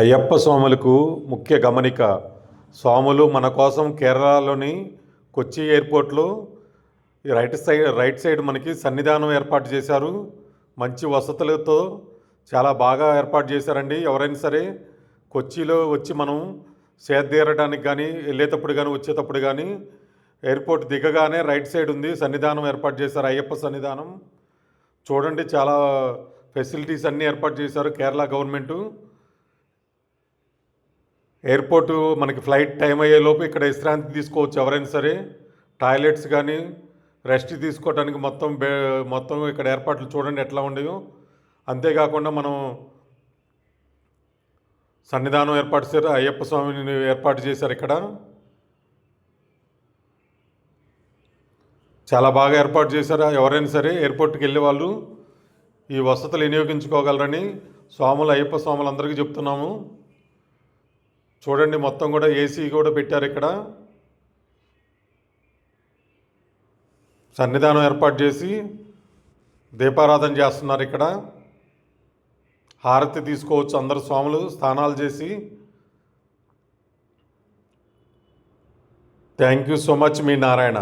అయ్యప్ప స్వాములకు ముఖ్య గమనిక. స్వాములు మన కోసం కేరళలోని కొచ్చి ఎయిర్పోర్ట్లో ఈ రైట్ సైడ్ రైట్ సైడ్ మనకి సన్నిధానం ఏర్పాటు చేశారు. మంచి వసతులతో చాలా బాగా ఏర్పాటు చేశారండి. ఎవరైనా సరే కొచ్చిలో వచ్చి మనం సేదతీరడానికి కానీ వెళ్ళేటప్పుడు కానీ వచ్చేటప్పుడు కానీ ఎయిర్పోర్ట్ దిగగానే రైట్ సైడ్ ఉంది. సన్నిధానం ఏర్పాటు చేశారు. అయ్యప్ప సన్నిధానం. చూడండి చాలా ఫెసిలిటీస్ అన్నీ ఏర్పాటు చేశారు కేరళ గవర్నమెంటు. ఎయిర్పోర్టు మనకి ఫ్లైట్ టైం అయ్యేలోపు ఇక్కడ విశ్రాంతి తీసుకోవచ్చు ఎవరైనా సరే. టాయిలెట్స్ కానీ రెస్ట్ తీసుకోవడానికి మొత్తం బే మొత్తం ఇక్కడ ఏర్పాట్లు చూడండి ఎట్లా ఉండేవో అంతేకాకుండా మనం సన్నిధానం ఏర్పాటు చేశారు అయ్యప్ప స్వామిని ఏర్పాటు చేశారు ఇక్కడ. చాలా బాగా ఏర్పాటు చేశారు? ఎవరైనా సరే ఎయిర్పోర్ట్కి వెళ్ళే వాళ్ళు ఈ వసతులు వినియోగించుకోగలరని స్వాములు అయ్యప్ప స్వాములందరికీ చెప్తున్నాము. చూడండి మొత్తం కూడా ఏసీ కూడా పెట్టారు ఇక్కడ. సన్నిధానం ఏర్పాటు చేసి దీపారాధన చేస్తున్నారు ఇక్కడ. హారతి తీసుకోవచ్చు అందరు స్వాములు స్నానాలు చేసి. థ్యాంక్ యూ సో మచ్ మీ నారాయణ.